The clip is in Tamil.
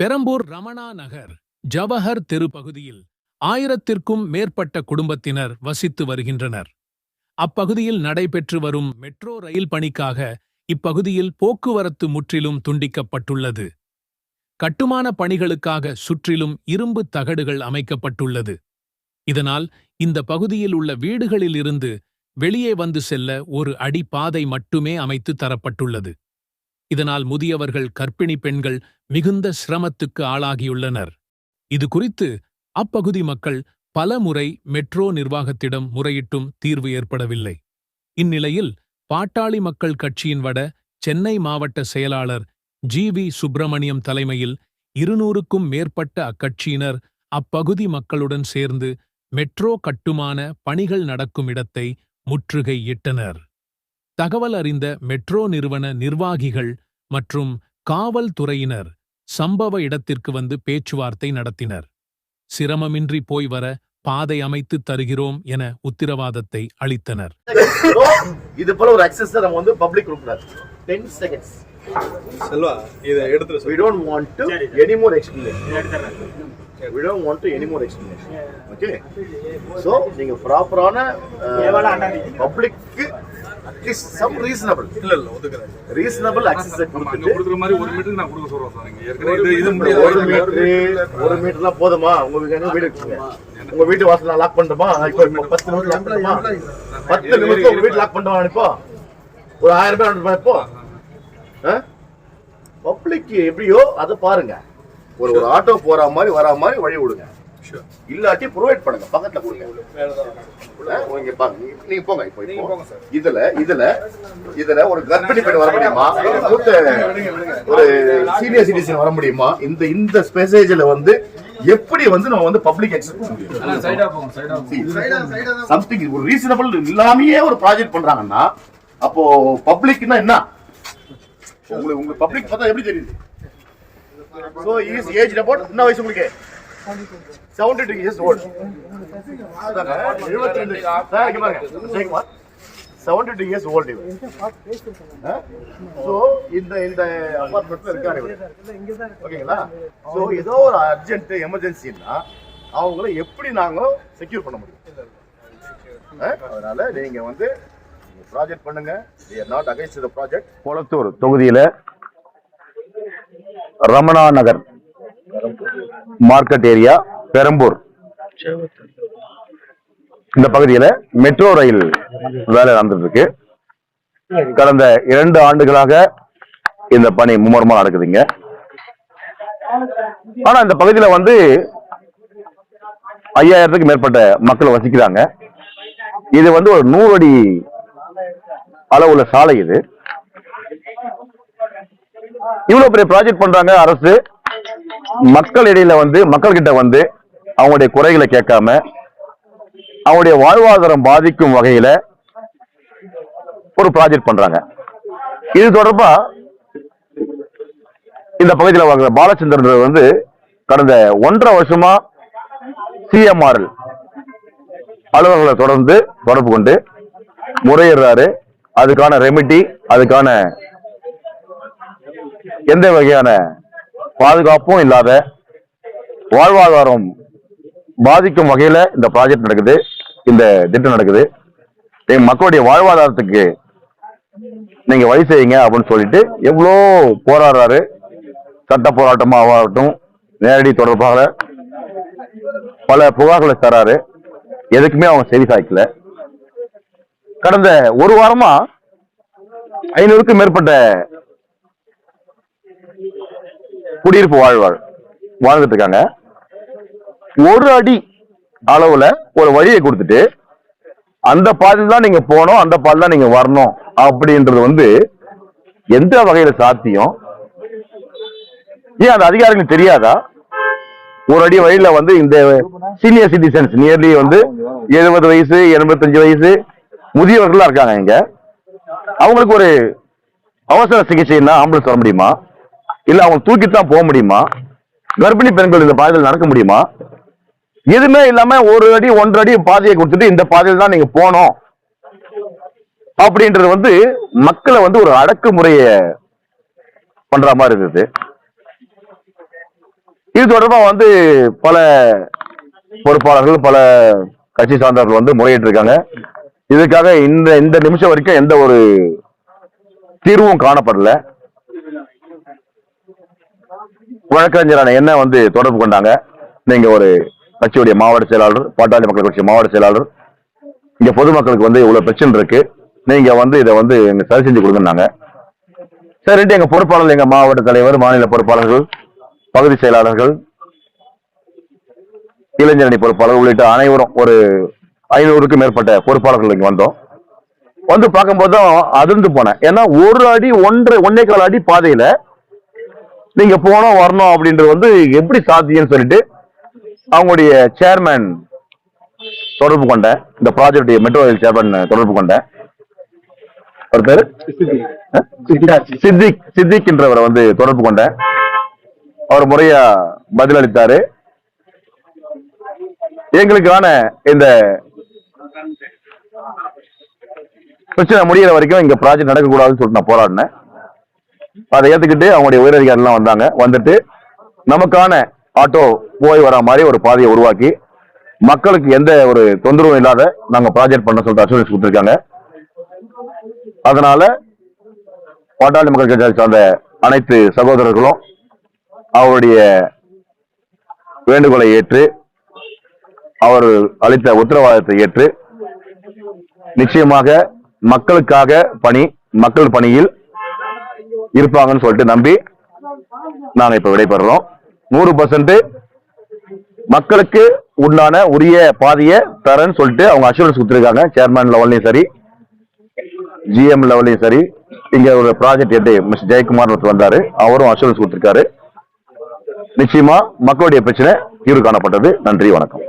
பெரம்பூர் ரமணா நகர் ஜவஹர் தெரு பகுதியில் ஆயிரத்திற்கும் மேற்பட்ட குடும்பத்தினர் வசித்து வருகின்றனர். அப்பகுதியில் நடைபெற்று வரும் மெட்ரோ ரயில் பணிக்காக இப்பகுதியில் போக்குவரத்து முற்றிலும் துண்டிக்கப்பட்டுள்ளது. கட்டுமான பணிகளுக்காக சுற்றிலும் இரும்பு தகடுகள் அமைக்கப்பட்டுள்ளது. இதனால் இந்த பகுதியில் உள்ள வீடுகளிலிருந்து வெளியே வந்து செல்ல ஒரு அடி பாதை மட்டுமே அமைத்து தரப்பட்டுள்ளது. இதனால் முதியவர்கள் கர்ப்பிணி பெண்கள் மிகுந்த சிரமத்துக்கு ஆளாகியுள்ளனர். இது குறித்து அப்பகுதி மக்கள் பல முறை மெட்ரோ நிர்வாகத்திடம் முறையிட்டும் தீர்வு ஏற்படவில்லை. இந்நிலையில் பாட்டாளி மக்கள் கட்சியின் வட சென்னை மாவட்ட செயலாளர் ஜி வி சுப்பிரமணியம் தலைமையில் இருநூறுக்கும் மேற்பட்ட அக்கட்சியினர் அப்பகுதி மக்களுடன் சேர்ந்து மெட்ரோ கட்டுமான பணிகள் நடக்கும் இடத்தை முற்றுகையிட்டனர். தகவல் அறிந்த மெட்ரோ நிறுவன நிர்வாகிகள் மற்றும் காவல்துறையினர் சம்பவ இடத்திற்கு வந்து பேச்சுவார்த்தை நடத்தினர். சிரமமின்றி போய் வர பாதை அமைத்து தருகிறோம் என உத்தரவாதத்தை அளித்தனர். இது போல ஒரு அக்சஸ் நம்ம வந்து பப்ளிக் கொடுக்கூடாது டென் செகண்ட்ஸ் செல்வா இதை எடுத்துட்டு we சொல்லு don't want to any more explanation. we don't want to any more explanation. Okay? So நீங்க ப்ராப்பரான பப்ளிக்கு அட்லீஸ்ட் சம் ரீசனபிள் இல்ல இல்ல ஒத்துக்கிறேன் ரீசனபிள் அக்சஸ் நீங்க கொடுத்துட்டு. கொடுக்குற மாதிரி ஒரு மீட்டருக்கு நான் கொடுக்க சொல்றேன் சார் நீங்க ஏற்கனவே ஒரு இது மீட்டர் ஒரு முடியாது மீட்டர் ஒரு மீட்டர்லாம் போதுமா? உங்க வீடு இருக்குங்க. உங்க வீட்டு வாசல் லாக் பண்ணட்டுமா? இப்போ இப்போ பத்து நிமிஷம் லாக் பண்ணட்டுமா? பத்து நிமிஷம் உங்க வீட்டு லாக் பண்ணுமா இப்போ? ஒரு ஆயிரம் ரூபாய் அனுப்புமா இப்போ. பப்ளிக் எப்படியோ அதை பாருங்க. ஒரு ஒரு ஆட்டோ போற மாதிரி வரா மாதிரி வழி விடுங்க. இல்லாட்டி ப்ரொவைட் பண்ணுங்க. பக்கத்துல கொடுங்க. பாருங்க நீங்க- நீங்க போங்க இப்போ. இதுல இதுல இதுல ஒரு கர்ப்பிணி பெண் வர முடியுமா? ஒரு மூத்த ஒரு சீனியர் சிட்டிசன் வர முடியுமா? இந்த இந்த ஸ்பெசேஜ்ல வந்து எப்படி வந்து நம்ம வந்து பப்ளிக் சம்திங் ஒரு ரீசனபிள் இல்லாமயே ஒரு ப்ராஜெக்ட் பண்றாங்கன்னா அப்போ பப்ளிக்னா என்ன? உங்களுக்கு உங்க பப்ளிக் பார்த்தா எப்படி தெரியுது? சோ இஸ் ஏஜ் அபவுட் என்ன வயசு உங்களுக்கு? செவன்டி டூ இயர்ஸ் ஓல்டு எழுபத்தி ரெண்டு Jayakumar seventy two years old இவர் ஸோ இந்த இந்த அப்பார்ட்மெண்ட்ல இருக்காரு இவர். ஓகேங்களா? ஸோ ஏதோ ஒரு அர்ஜென்ட் எமர்ஜென்சின்னா அவங்கள எப்படி நாங்கள் செக்யூர் பண்ண முடியும்? அதனால நீங்க வந்து ப்ராஜெக்ட் பண்ணுங்க. Not against not project Kolathur தொகுதியில ரமணா நகர் மார்க்கெட் ஏரியா பெரம்பூர். இந்த பகுதியில மெட்ரோ ரயில் வேலை நடந்துட்டு இருக்கு கடந்த இரண்டு ஆண்டுகளாக இந்த பணி மும்முரமா நடக்குதுங்க. ஆனா இந்த பகுதியில வந்து ஐயாயிரத்துக்கு மேற்பட்ட மக்கள் வசிக்கிறாங்க. இது வந்து ஒரு நூறு அடி அளவுள்ள சாலை இது. இவ்வளவு பெரிய ப்ராஜெக்ட் பண்றாங்க அரசு. மக்களிடையில வந்து மக்கள்கிட்ட வந்து அவங்களுடைய குறைகளை கேட்காம அவங்களுடைய வாழ்வாதாரம் பாதிக்கும் வகையில ஒரு ப்ராஜெக்ட் பண்றாங்க. இது தொடர்பா இந்த பகுதியில் வாங்குற பாலச்சந்திரன் வந்து கடந்த ஒன்றரை வருஷமா சிஎம்ஆர்எல் அலுவலர்களை தொடர்ந்து தொடர்பு கொண்டு முறையிடுறாரு. அதுக்கான ரெமிடி அதுக்கான எந்த வகையான பாதுகாப்பும் இல்லாத வாழ்வாதாரம் பாதிக்கும் வகையில இந்த ப்ராஜெக்ட் நடக்குது. இந்த திட்டம் நடக்குது. மக்களுடைய வாழ்வாதாரத்துக்கு நீங்க வழி செய்யுங்க அப்படின்னு சொல்லிட்டு எவ்வளோ போராடுறாரு. சட்ட போராட்டமாக ஆகட்டும் நேரடி தொடர்பாக பல புகார்களை தராரு. எதுக்குமே அவங்க செய்தி சாய்க்கல. கடந்த ஒரு வாரமா ஐநூறுக்கும் மேற்பட்ட குடியிருப்பு வாழ்வாள் வாழ்ந்துட்டு இருக்காங்க ஒரு அடி அளவுல ஒரு வழியை கொடுத்துட்டு அந்த பாதையில் தான் நீங்க போகணும் அந்த பாதையில் தான் நீங்க வரணும் அப்படின்றது வந்து எந்த வகையில சாத்தியம்? ஏன் அந்த அதிகாரிகளுக்கு தெரியாதா? ஒரு அடி வழியில வந்து இந்த சீனியர் சிட்டிசன்ஸ் நியர்லி வந்து எழுபது வயசு எண்பத்தஞ்சு வயசு முதியவர்களா இருக்காங்க இங்க. அவங்களுக்கு ஒரு அவசர சிகிச்சைன்னா ஆம்புலன்ஸ் வர முடியுமா? இல்ல அவங்க தூக்கிட்டு தான் போக முடியுமா? கர்ப்பிணி பெண்கள் இந்த பாதையில் நடக்க முடியுமா? எதுவுமே இல்லாம ஒரு அடி ஒன்றரை அடி பாதையை கொடுத்துட்டு இந்த பாதையில் தான் நீங்க போகணும். அப்படின்றது வந்து மக்களை வந்து ஒரு அடக்குமுறைய பண்ற மாதிரி இருந்தது. இது தொடர்பா வந்து பல பொறுப்பாளர்கள் பல கட்சி சார்ந்தவர்கள் வந்து முறையிட்டு இருக்காங்க இதுக்காக இந்த இந்த நிமிஷம் வரைக்கும் எந்த ஒரு தீர்வும் காணப்படல. வழக்கறிஞரான என்ன வந்து தொடர்பு கொண்டாங்க? நீங்க ஒரு கட்சியுடைய மாவட்ட செயலாளர் பாட்டாளி மக்கள் கட்சி மாவட்ட செயலாளர் இங்க பொதுமக்களுக்கு வந்து இவ்வளவு பிரச்சனை இருக்கு. நீங்க வந்து இதை வந்து எங்க சரி செஞ்சு கொடுங்கன்னாங்க. சரின்ட்டு எங்க பொறுப்பாளர் எங்க மாவட்ட தலைவர் மாநில பொறுப்பாளர்கள் பகுதி செயலாளர்கள் இளைஞரணி பொறுப்பாளர் உள்ளிட்ட அனைவரும் ஒரு ஐநூறுக்கும் மேற்பட்ட பொறுப்பாளர்கள் இங்க வந்தோம். வந்து பார்க்கும்போது தான் அதிர்ந்து போனேன். ஏன்னா ஒரு அடி ஒன்றரை ஒன்னே கால் அடி பாதையில நீங்க போனோம் வரணும் அப்படின்றது வந்து எப்படி சாத்தியம்னு சொல்லிட்டு அவங்களுடைய சேர்மேன் தொடர்பு கொண்டேன் இந்த ப்ராஜெக்ட் மெட்ரோ ரயில் சேர்மேன் தொடர்பு கொண்டேன் ஒரு பேரு? சித்திக். சித்திக் என்றவரை வந்து தொடர்பு கொண்டேன் அவர் முறையா பதிலளித்தாரு. எங்களுக்கான இந்த பிரச்சனை முடியிற வரைக்கும் இங்க ப்ராஜெக்ட் நடக்கக்கூடாதுன்னு சொல்லிட்டு நான் போராடினேன். அதை ஏத்துக்கிட்டு அவங்களுடைய உயரதிகாரிலாம் வந்தாங்க. வந்துட்டு நமக்கான ஆட்டோ போய் வர மாதிரி ஒரு பாதையை உருவாக்கி மக்களுக்கு எந்த ஒரு தொந்தரவும் இல்லாத நாங்க ப்ராஜெக்ட் பண்ண சொல்லிட்டு அசூரன்ஸ் கொடுத்துருக்காங்க. அதனால பாட்டாளி மக்கள் கட்சியை சார்ந்த அனைத்து சகோதரர்களும் அவருடைய வேண்டுகோளை ஏற்று அவர் அளித்த உத்தரவாதத்தை ஏற்று நிச்சயமாக மக்களுக்காக பணி மக்கள் பணியில் இருப்பாங்கன்னு சொல்லிட்டு நம்பி நாங்க இப்ப விடைபெறுறோம். நூறு பர்சன்ட் மக்களுக்கு உண்டான உரிய பாதையை தரேன்னு சொல்லிட்டு அவங்க அஷூரன்ஸ் கொடுத்துருக்காங்க. சேர்மேன் லெவல்லையும் சரி ஜிஎம் லெவல்லையும் சரி இங்க ஒரு ப்ராஜெக்ட் எட்டு மிஸ்டர் ஜெயக்குமார் ஒருத்தர் வந்தாரு. அவரும் அஷூரன்ஸ் கொடுத்துருக்காரு. நிச்சயமா மக்களுடைய பிரச்சனை தீர்வு காணப்பட்டது. நன்றி வணக்கம்.